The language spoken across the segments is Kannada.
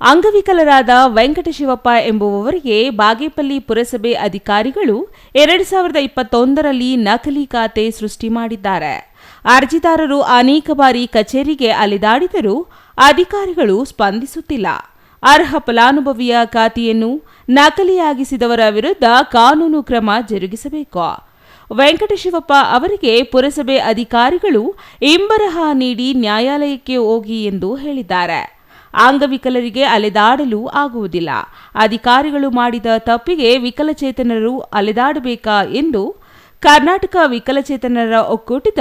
ಅಂಗವಿಕಲರಾದ ವೆಂಕಟಶಿವಪ್ಪ ಎಂಬುವವರಿಗೆ ಬಾಗೇಪಲ್ಲಿ ಪುರಸಭೆ ಅಧಿಕಾರಿಗಳು ಎರಡು ಸಾವಿರದ ಇಪ್ಪತ್ತೊಂದರಲ್ಲಿ ನಕಲಿ ಖಾತೆ ಸೃಷ್ಟಿ ಮಾಡಿದ್ದಾರೆ. ಅರ್ಜಿದಾರರು ಅನೇಕ ಬಾರಿ ಕಚೇರಿಗೆ ಅಲೆದಾಡಿದರೂ ಅಧಿಕಾರಿಗಳು ಸ್ಪಂದಿಸುತ್ತಿಲ್ಲ. ಅರ್ಹ ಫಲಾನುಭವಿಯ ಖಾತೆಯನ್ನು ನಕಲಿಯಾಗಿಸಿದವರ ವಿರುದ್ಧ ಕಾನೂನು ಕ್ರಮ ಜರುಗಿಸಬೇಕು. ವೆಂಕಟಶಿವಪ್ಪ ಅವರಿಗೆ ಪುರಸಭೆ ಅಧಿಕಾರಿಗಳು ಇಂಬರಹ ನೀಡಿ ನ್ಯಾಯಾಲಯಕ್ಕೆ ಹೋಗಿ ಎಂದು ಹೇಳಿದ್ದಾರೆ. ಅಂಗವಿಕಲರಿಗೆ ಅಲೆದಾಡಲು ಆಗುವುದಿಲ್ಲ. ಅಧಿಕಾರಿಗಳು ಮಾಡಿದ ತಪ್ಪಿಗೆ ವಿಕಲಚೇತನರು ಅಲೆದಾಡಬೇಕಾ ಎಂದು ಕರ್ನಾಟಕ ವಿಕಲಚೇತನರ ಒಕ್ಕೂಟದ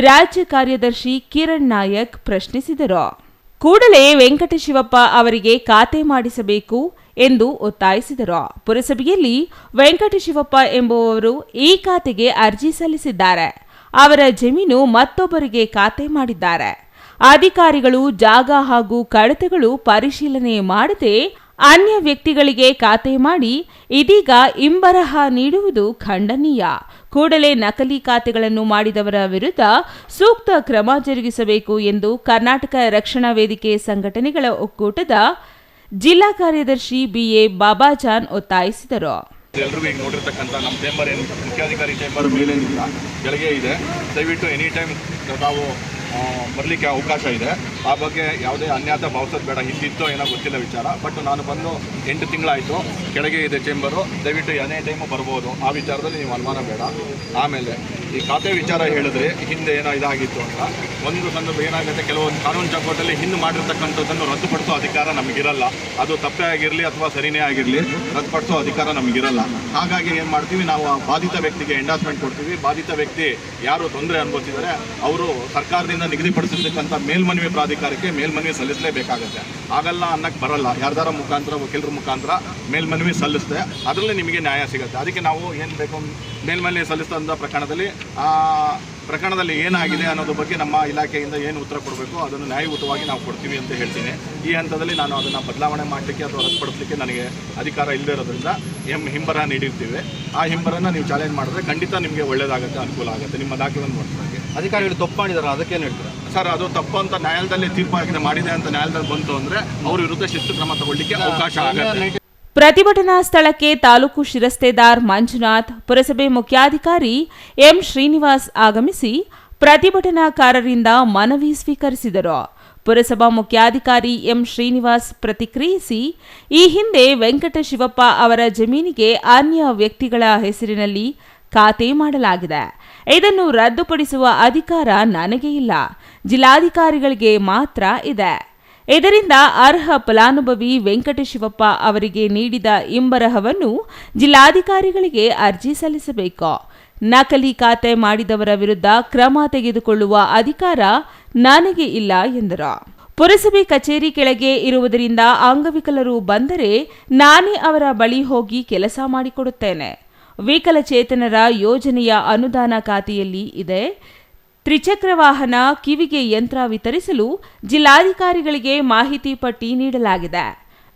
ರಾಜ್ಯ ಕಾರ್ಯದರ್ಶಿ ಕಿರಣ್ ನಾಯಕ್ ಪ್ರಶ್ನಿಸಿದರು. ಕೂಡಲೇ ವೆಂಕಟಶಿವಪ್ಪ ಅವರಿಗೆ ಖಾತೆ ಮಾಡಿಸಬೇಕು ಎಂದು ಒತ್ತಾಯಿಸಿದರು. ಪುರಸಭೆಯಲ್ಲಿ ವೆಂಕಟಶಿವಪ್ಪ ಎಂಬುವವರು ಈ ಖಾತೆಗೆ ಅರ್ಜಿ ಸಲ್ಲಿಸಿದ್ದಾರೆ. ಅವರ ಜಮೀನು ಮತ್ತೊಬ್ಬರಿಗೆ ಖಾತೆ ಮಾಡಿದ್ದಾರೆ. ಅಧಿಕಾರಿಗಳು ಜಾಗ ಹಾಗೂ ಕಡತಗಳು ಪರಿಶೀಲನೆ ಮಾಡದೆ ಅನ್ಯ ವ್ಯಕ್ತಿಗಳಿಗೆ ಖಾತೆ ಮಾಡಿ ಇದೀಗ ಇಂಬರಹ ನೀಡುವುದು ಖಂಡನೀಯ. ಕೂಡಲೇ ನಕಲಿ ಖಾತೆಗಳನ್ನು ಮಾಡಿದವರ ವಿರುದ್ಧ ಸೂಕ್ತ ಕ್ರಮ ಜರುಗಿಸಬೇಕು ಎಂದು ಕರ್ನಾಟಕ ರಕ್ಷಣಾ ವೇದಿಕೆ ಸಂಘಟನೆಗಳ ಒಕ್ಕೂಟದ ಜಿಲ್ಲಾ ಕಾರ್ಯದರ್ಶಿ ಬಿಎ ಬಾಬಾಜಾನ್ ಒತ್ತಾಯಿಸಿದರು. ಎಲ್ರಿಗೂ ಈಗ ನೋಡಿರ್ತಕ್ಕಂಥ ನಮ್ಮ ಚೇಂಬರ್ ಏನು ಮುಖ್ಯಾಧಿಕಾರಿ ಚೇಂಬರ್ ಮೇಲೇನಿಲ್ಲ ಕೆಳಗೆ ಇದೆ. ದಯವಿಟ್ಟು ಎನಿ ಟೈಮ್ ನಾವು ಬರಲಿಕ್ಕೆ ಅವಕಾಶ ಇದೆ. ಆ ಬಗ್ಗೆ ಯಾವುದೇ ಅನ್ಯಾತ ಭಾವಿಸೋದು ಬೇಡ. ಹಿಂದಿತ್ತೋ ಏನೋ ಗೊತ್ತಿಲ್ಲ ವಿಚಾರ. ಬಟ್ ನಾನು ಬಂದು ಎಂಟು ತಿಂಗಳಾಯಿತು. ಕೆಳಗೆ ಇದೆ ಚೇಂಬರು ದಯವಿಟ್ಟು ಎನೇ ಟೈಮು ಬರ್ಬೋದು. ಆ ವಿಚಾರದಲ್ಲಿ ನೀವು ಅನುಮಾನ ಬೇಡ. ಆಮೇಲೆ ಈ ಖಾತೆ ವಿಚಾರ ಹೇಳಿದ್ರೆ ಹಿಂದೆ ಏನೋ ಇದಾಗಿತ್ತು ಅಂತ. ಒಂದು ಸಂದರ್ಭ ಏನಾಗುತ್ತೆ? ಕೆಲವೊಂದು ಕಾನೂನು ಚೌಕಟ್ಟಲ್ಲಿ ಹಿಂದೆ ಮಾಡಿರ್ತಕ್ಕಂಥದ್ದನ್ನು ರದ್ದುಪಡಿಸೋ ಅಧಿಕಾರ ನಮಗಿರಲ್ಲ. ಅದು ತಪ್ಪೇ ಆಗಿರಲಿ ಅಥವಾ ಸರಿನೇ ಆಗಿರಲಿ, ರದ್ದುಪಡಿಸೋ ಅಧಿಕಾರ ನಮಗಿರಲ್ಲ. ಹಾಗಾಗಿ ಏನು ಮಾಡ್ತೀವಿ? ನಾವು ಆ ಬಾಧಿತ ವ್ಯಕ್ತಿಗೆ ಎಂಡಾಸ್ಮೆಂಟ್ ಕೊಡ್ತೀವಿ. ಬಾಧಿತ ವ್ಯಕ್ತಿ ಯಾರು ತೊಂದರೆ ಅನುಭವಿಸಿದರೆ ಅವರು ಸರ್ಕಾರದಿಂದ ನಿಗದಿಪಡಿಸಿರ್ತಕ್ಕಂಥ ಮೇಲ್ಮನವಿ ಪ್ರಾಧಿಕಾರಕ್ಕೆ ಮೇಲ್ಮನವಿ ಸಲ್ಲಿಸಲೇಬೇಕಾಗುತ್ತೆ. ಆಗಲ್ಲ ಅನ್ನಕ್ಕೆ ಬರಲ್ಲ. ಯಾರ್ದಾರ ಮುಖಾಂತರ, ವಕೀಲರ ಮುಖಾಂತರ ಮೇಲ್ಮನವಿ ಸಲ್ಲಿಸುತ್ತೆ ಅದರಲ್ಲಿ ನಿಮಗೆ ನ್ಯಾಯ ಸಿಗುತ್ತೆ. ಅದಕ್ಕೆ ನಾವು ಏನು ಬೇಕು? ಮೇಲ್ಮನವಿ ಸಲ್ಲಿಸಿದಂಥ ಪ್ರಕರಣದಲ್ಲಿ ಪ್ರಕರಣದಲ್ಲಿ ಏನಾಗಿದೆ ಅನ್ನೋದ್ರ ಬಗ್ಗೆ ನಮ್ಮ ಇಲಾಖೆಯಿಂದ ಏನು ಉತ್ತರ ಕೊಡಬೇಕು ಅದನ್ನು ನ್ಯಾಯಯುತವಾಗಿ ನಾವು ಕೊಡ್ತೀವಿ ಅಂತ ಹೇಳ್ತೀನಿ. ಈ ಹಂತದಲ್ಲಿ ನಾನು ಅದನ್ನು ಬದಲಾವಣೆ ಮಾಡಲಿಕ್ಕೆ ಅಥವಾ ರದ್ದುಪಡಿಸಲಿಕ್ಕೆ ನನಗೆ ಅಧಿಕಾರ ಇಲ್ಲದೇ ಇರೋದ್ರಿಂದ ಎಂ ಹಿಂಬರ ನೀಡಿರ್ತೀವಿ. ಆ ಹಿಂಬರನ ನೀವು ಚಾಲೆಂಜ್ ಮಾಡಿದ್ರೆ ಖಂಡಿತ ನಿಮಗೆ ಒಳ್ಳೆಯದಾಗುತ್ತೆ ಅನುಕೂಲ ಆಗುತ್ತೆ. ನಿಮ್ಮ ದಾಖಲೆಯನ್ನು ನೋಡ್ತಾರೆ ಅಧಿಕಾರಿಗಳು ತಪ್ಪು ಮಾಡಿದಾರೆ ಅದಕ್ಕೆ ಏನು ಹೇಳ್ತಾರೆ? ಸರ್ ಅದು ತಪ್ಪು ಅಂತ ನ್ಯಾಯಾಲಯದಲ್ಲಿ ತೀರ್ಪಾಗಿದೆ ಮಾಡಿದೆ ಅಂತ ನ್ಯಾಯಾಲಯದಲ್ಲಿ ಬಂತು ಅಂದರೆ ಅವ್ರ ವಿರುದ್ಧ ಶಿಸ್ತು ಕ್ರಮ ತಗೊಳ್ಳಿಕ್ಕೆ ಅವಕಾಶ ಆಗುತ್ತೆ. ಪ್ರತಿಭಟನಾ ಸ್ಥಳಕ್ಕೆ ತಾಲೂಕು ಶಿರಸ್ತೇದಾರ್ ಮಂಜುನಾಥ್, ಪುರಸಭೆ ಮುಖ್ಯಾಧಿಕಾರಿ ಎಂ ಶ್ರೀನಿವಾಸ್ ಆಗಮಿಸಿ ಪ್ರತಿಭಟನಾಕಾರರಿಂದ ಮನವಿ ಸ್ವೀಕರಿಸಿದರು. ಪುರಸಭಾ ಮುಖ್ಯಾಧಿಕಾರಿ ಎಂ ಶ್ರೀನಿವಾಸ್ ಪ್ರತಿಕ್ರಿಯಿಸಿ, ಈ ಹಿಂದೆ ವೆಂಕಟ ಶಿವಪ್ಪ ಅವರ ಜಮೀನಿಗೆ ಅನ್ಯ ವ್ಯಕ್ತಿಗಳ ಹೆಸರಿನಲ್ಲಿ ಖಾತೆ ಮಾಡಲಾಗಿದೆ. ಇದನ್ನು ರದ್ದುಪಡಿಸುವ ಅಧಿಕಾರ ನನಗೆ ಇಲ್ಲ. ಜಿಲ್ಲಾಧಿಕಾರಿಗಳಿಗೆ ಮಾತ್ರ ಇದೆ. ಇದರಿಂದ ಅರ್ಹ ಫಲಾನುಭವಿ ವೆಂಕಟಶಿವಪ್ಪ ಅವರಿಗೆ ನೀಡಿದ ಇಂಬರಹವನ್ನು ಜಿಲ್ಲಾಧಿಕಾರಿಗಳಿಗೆ ಅರ್ಜಿ ಸಲ್ಲಿಸಬೇಕು. ನಕಲಿ ಖಾತೆ ಮಾಡಿದವರ ವಿರುದ್ಧ ಕ್ರಮ ತೆಗೆದುಕೊಳ್ಳುವ ಅಧಿಕಾರ ನನಗೆ ಇಲ್ಲ, ಎಂದರು. ಪುರಸಭೆ ಕಚೇರಿ ಕೆಳಗೆ ಇರುವುದರಿಂದ ಅಂಗವಿಕಲರು ಬಂದರೆ ನಾನೇ ಅವರ ಬಳಿ ಹೋಗಿ ಕೆಲಸ ಮಾಡಿಕೊಡುತ್ತೇನೆ. ವಿಕಲಚೇತನರ ಯೋಜನೆಯ ಅನುದಾನ ಖಾತೆಯಲ್ಲಿ ಇದೆ. ತ್ರಿಚಕ್ರ ವಾಹನ, ಕಿವಿಗೆ ಯಂತ್ರ ವಿತರಿಸಲು ಜಿಲ್ಲಾಧಿಕಾರಿಗಳಿಗೆ ಮಾಹಿತಿ ಪಟ್ಟಿ ನೀಡಲಾಗಿದೆ.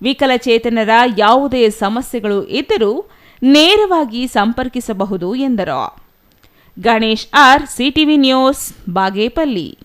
ವಿಕಲಚೇತನರ ಯಾವುದೇ ಸಮಸ್ಯೆಗಳು ಇದ್ದರೂ ನೇರವಾಗಿ ಸಂಪರ್ಕಿಸಬಹುದು ಎಂದರು. Ganesh R, CTV news, Bagepalli.